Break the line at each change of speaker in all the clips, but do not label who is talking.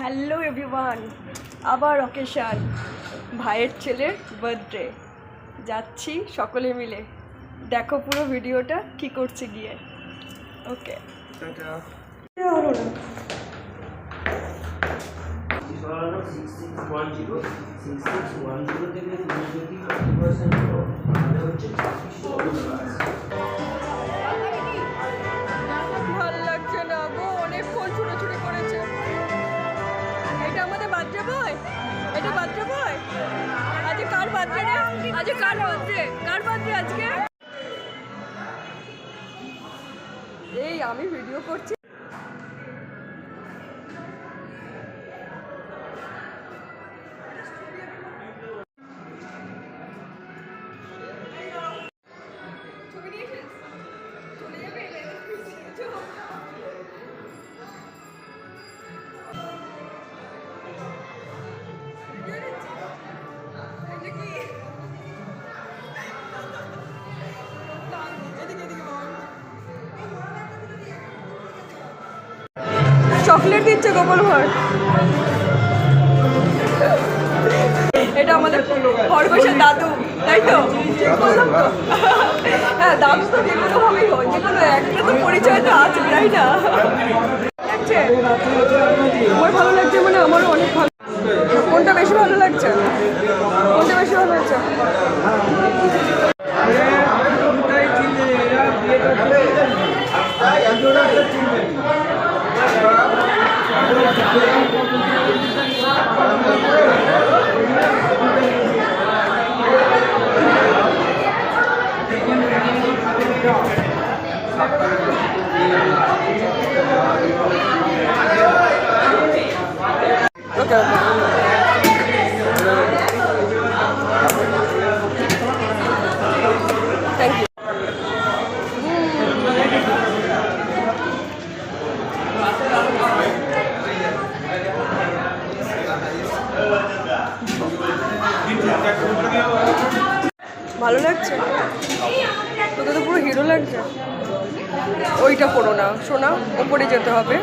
Hello everyone আবার occasion ভাইয়ের ছেলের বার্থডে যাচ্ছি সকলে মিলে। দেখো পুরো ভিডিওটা কি করছে গিয়ে। ওকে হলো আজকে কার বার্থডে? কার বার্থডে আজকে? এই আমি ভিডিও করছি। চকলেট দিচ্ছে গোপাল ভাঁড়। এটা আমাদের খরগোশের দাদু, তাই তো? হ্যাঁ দাদু তো যে কোনো ভাবেই হয় যে কোনো একটা তো পরিচয় তো আছে, তাই না? আমার ভালো লাগছে মানে আমারও অনেক ভালো কোনটা বেশি ভালো লাগছে? কোনটা বেশি ভালো লাগছে? ওকে ওকে থ্যাংক ইউ ভালো লাগছে তোকে তো পুরো হিরো লাগছে ওইটা করো না শোনা ওপরে যেতে হবে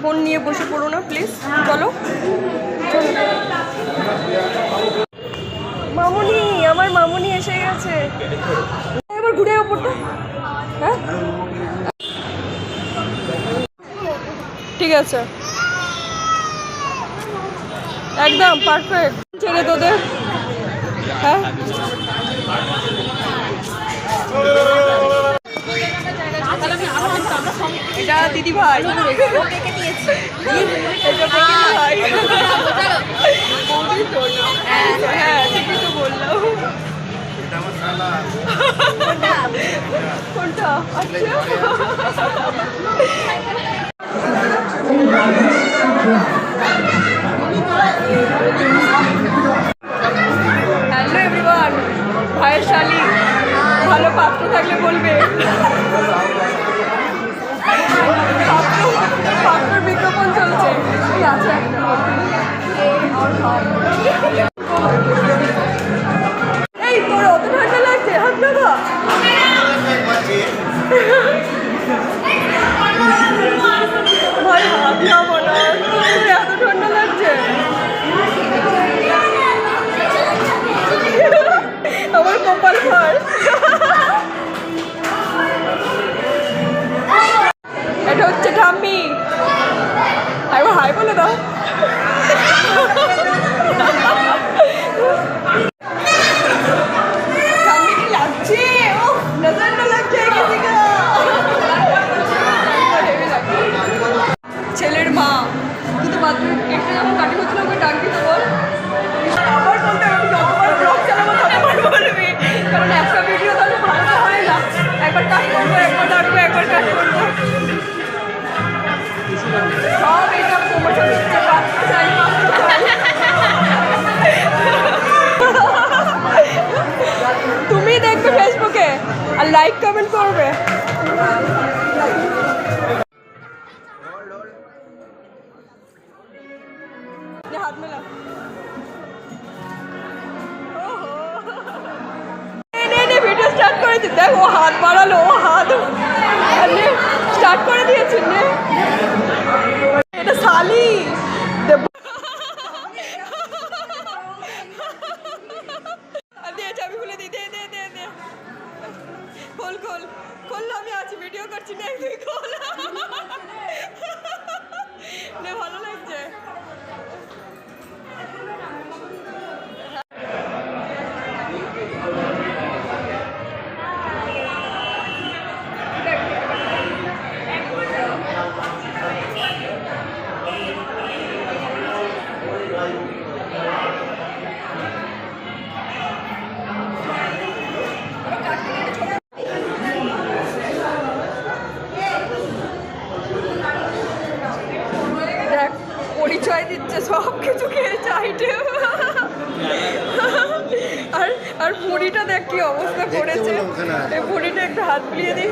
ফোন নিয়ে বসে পড়ো না প্লিজ চলো চলো। মামুনি আমার মামুনি এসে গেছে এবার ঘুরে ওপরটা হ্যাঁ ঠিক আছে। একদম পারফেক্ট ছেড়ে তোদের হ্যাঁ? এটা দিদি ভাই। হ্যাঁ কোনটা? মা তুই তো বাথরুম কেকটা যখন কাটি হচ্ছিল ওকে ডাক দিতে বল। কারণ একটা ভিডিও তো হয় না। একবার কাট করব, একবার ডাকবো একবার কাট করব। তুমি দেখবে ফেসবুকে আর লাইক কমেন্ট করবে। নে নে ভিডিও স্টার্ট দেখ ও হাত বাড়ালো ও হাত স্টার্ট করে দিয়েছে এটা শালি দে- সাপ্লাই দিচ্ছে সব কিছু খেয়েছে আইটেম আর আর ভুঁড়িটা দেখ কি অবস্থা করেছে। এই ভুঁড়িটা একটু হাত বুলিয়ে দিই।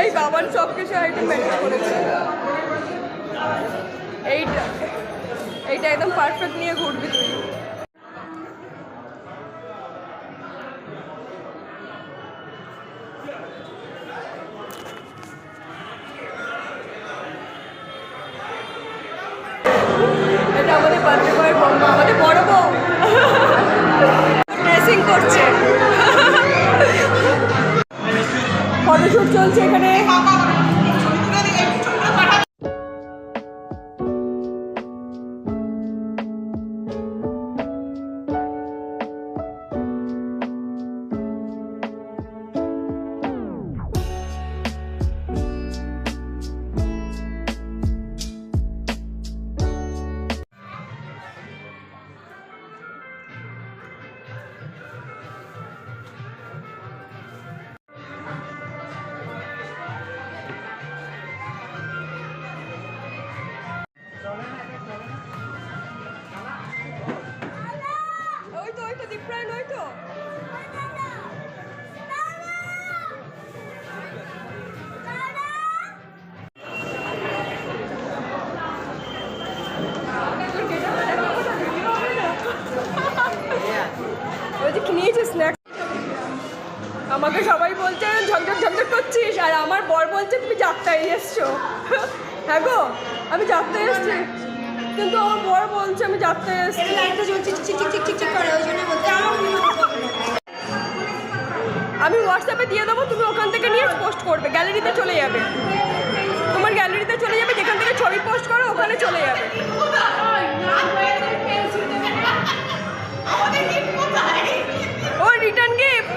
এই বাবার সব কিছু আইটেম ম্যানেজ করেছে। এইটা এইটা একদম পারফেক্ট নিয়ে ঘুরবি তুই। আমাকে সবাই বলছে ঝকঝক ঝকঝক করছিস? আর আমার বর বলছে তুমি যাত্রায় এসছো। হ্যাঁ গো আমি যাত্রায় এসছি। কিন্তু আমার বর বলছে আমি যাত্রায় এসছি।
লাইটটা জ্বলছে করে ওই জন্য বলতে
আমি হোয়াটসঅ্যাপে দিয়ে দেবো তুমি ওখান থেকে নিয়ে পোস্ট করবে গ্যালারিতে চলে যাবে। তোমার গ্যালারিতে চলে যাবে যেখান থেকে ছবি পোস্ট করো ওখানে চলে যাবে। ও রিটার্ন গিফট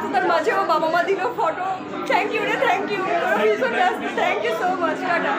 ব্যস্ততার মাঝেও বাবা মা দিল ফটো থ্যাংক ইউ রে থ্যাংক ইউ ভীষণ ব্যস্ত। Thank you so much tata.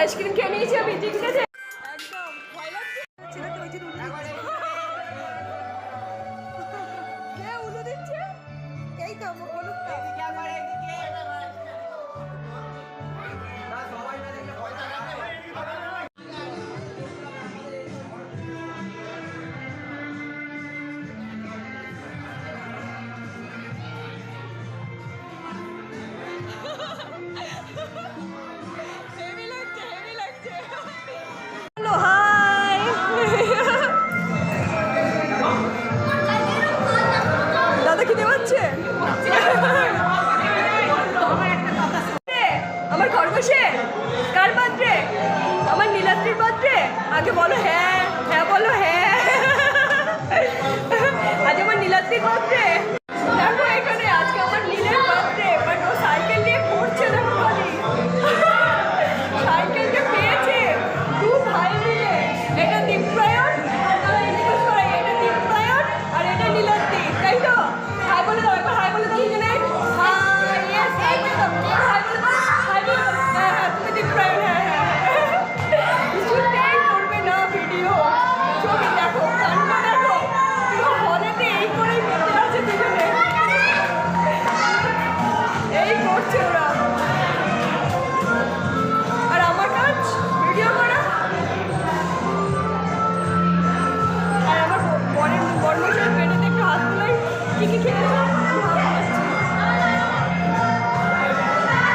Ice cream খেয়ে নিয়েছি আমি ঠিক আছে?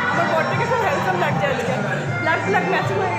আমার বরটাকে খুব হ্যান্ডসাম লাগছে আজকে লাখ লাখ ম্যাচিং হয়ে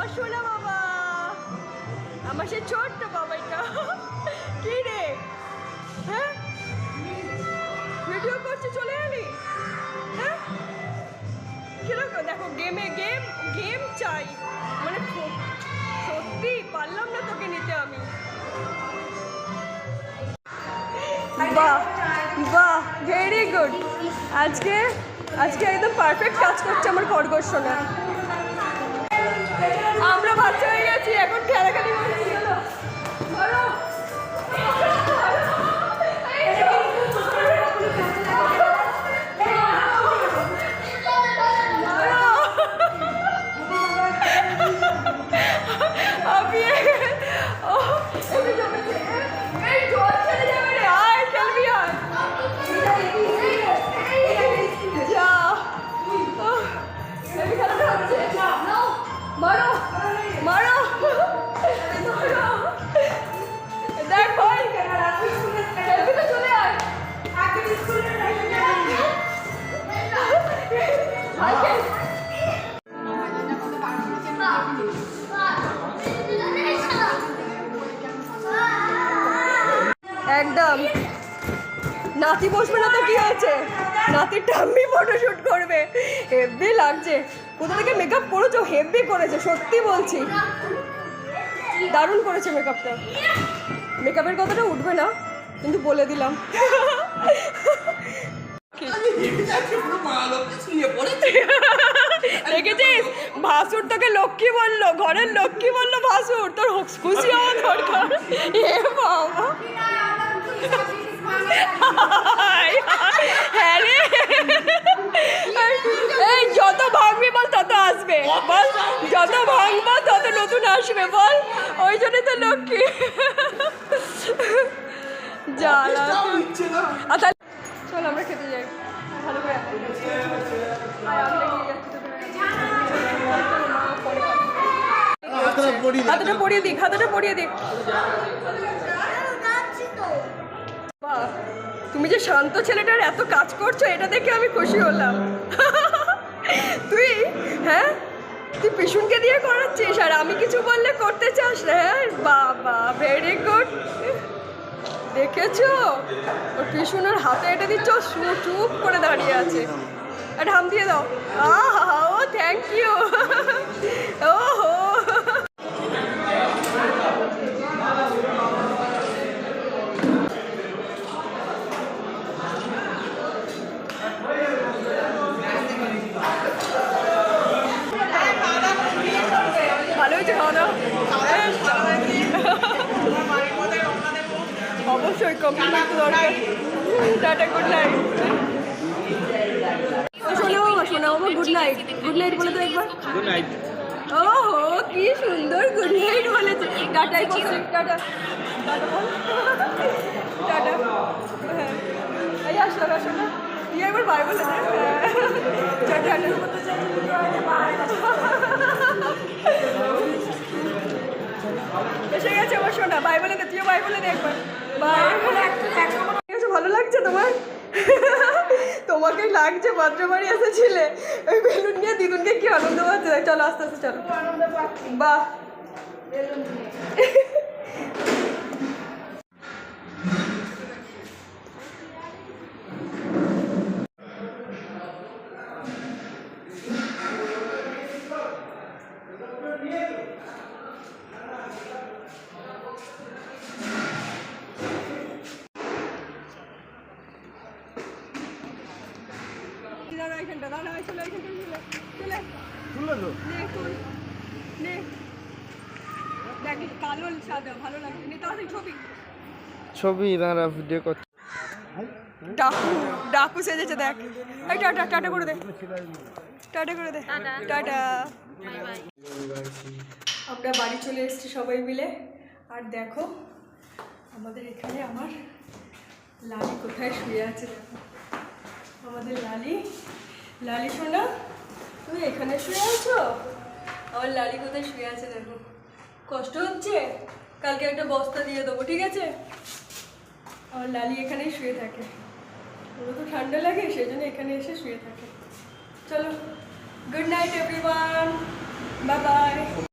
আমার সোনা বাবা। আমার সে ছোট্ট বাবা এটা। কি রে? হ্যাঁ? ভিডিও করছে চলে এলি? হ্যাঁ? কীরকম? দেখো গেমে গেম গেম চাই। মানে সত্যি পারলাম না তোকে নিতে আমি। বাহ বাহ। ভেরি গুড আজকে আজকে একদম পারফেক্ট কাজ করছে আমার খরগোশ সোনা। আমরা বাচ্চা হয়ে গেছি এখন খেলাখালি করছি একদম। নাতি বসবে না তো কি হয়েছে? নাতির ঠাম্মি ফটোশুট করবে। হেভি লাগছে। কোথা থেকে মেকআপ করেছ? হেভি করেছে সত্যি বলছি। দারুণ করেছে মেকআপটা মেকআপের কথাটা উঠবে না কিন্তু বলে দিলাম। দেখেছিস? ভাসুর তোকে লক্ষ্মী বলল ঘরের লক্ষ্মী বলল ভাসুর তোর খুশি হওয়া দরকার। এ বাবা হায়, হ্যাঁ রে এই যত ভাঙবি বল তত আসবে বল যত ভাঙবো তত নতুন আসবে বল। ওই জন্যই তো লক্ষ্মী। আর তাহলে চল আমরা খেতে যাই। ভালো করে। হাতটা পরিয়ে দিক হাতটা পরিয়ে দিক। তুমি যে শান্ত ছেলেটার এত কাজ করছ এটা দেখে আমি খুশি হলাম। তুই হ্যাঁ? তুই পিছুনকে দিয়ে করাচ্ছিস? আর আমি কিছু বললে করতে চাস হ্যাঁ? বাবা ভেরি গুড দেখেছ? ওর পিছনের হাতে এটা দিচ্ছ, চুপ করে দাঁড়িয়ে আছে। আর হাম দিয়ে দাও। আহ, ও thank you O tata good night শোনো শোনো আমার গুড নাইট গুড নাইট বলে তো একবার।
গুড নাইট
ওহো কি সুন্দর গুড নাইট বলেছে। টাটাই বলে টাটা। টাটা। হ্যাঁ। এই আসো আসো না তুই একবার বাই বলে দে। হ্যাঁ। টাটা এসে গেছে আমার সোনা বাই বলে দে তুইও বাই বলে দে একবার। ভালো লাগছে তোমার? তোমাকে লাগছে মাত্র বাড়ি এসেছিলে। ওই বেলুন নিয়ে দিদুনকে কি আনন্দ পাচ্ছে? চলো, আস্তে আস্তে চলো। বাহ দাঁড়া এখানটা দাঁড়া চলে এখানটা চলে চলে নে তুল নে দেখ কালো সাদা ভালো লাগছে। নে তাড়াতাড়ি ছবি।
ছবি দাঁড়া ভিডিও করছি।
ডাকু ডাকু সেজেছে দেখ। এই টাটা টাটা করে দে। টাটা করে দে। টাটা। আমরা বাড়ি চলে এসেছি সবাই মিলে। আর দেখো আমাদের এখানে আমার লালি কোথায় শুয়ে আছে? দেখো আমাদের লালি। লালি শোনা তুমি এখানে শুয়ে আছো? আমার লালি কোথায় শুয়ে আছে দেখো। কষ্ট হচ্ছে? কালকে একটা বস্তা দিয়ে দেবো, ঠিক আছে? আর লালি এখানেই শুয়ে থাকে। ওরও তো ঠান্ডা লাগে, সেই জন্য এখানে এসে শুয়ে থাকে। চলো good night everyone bye bye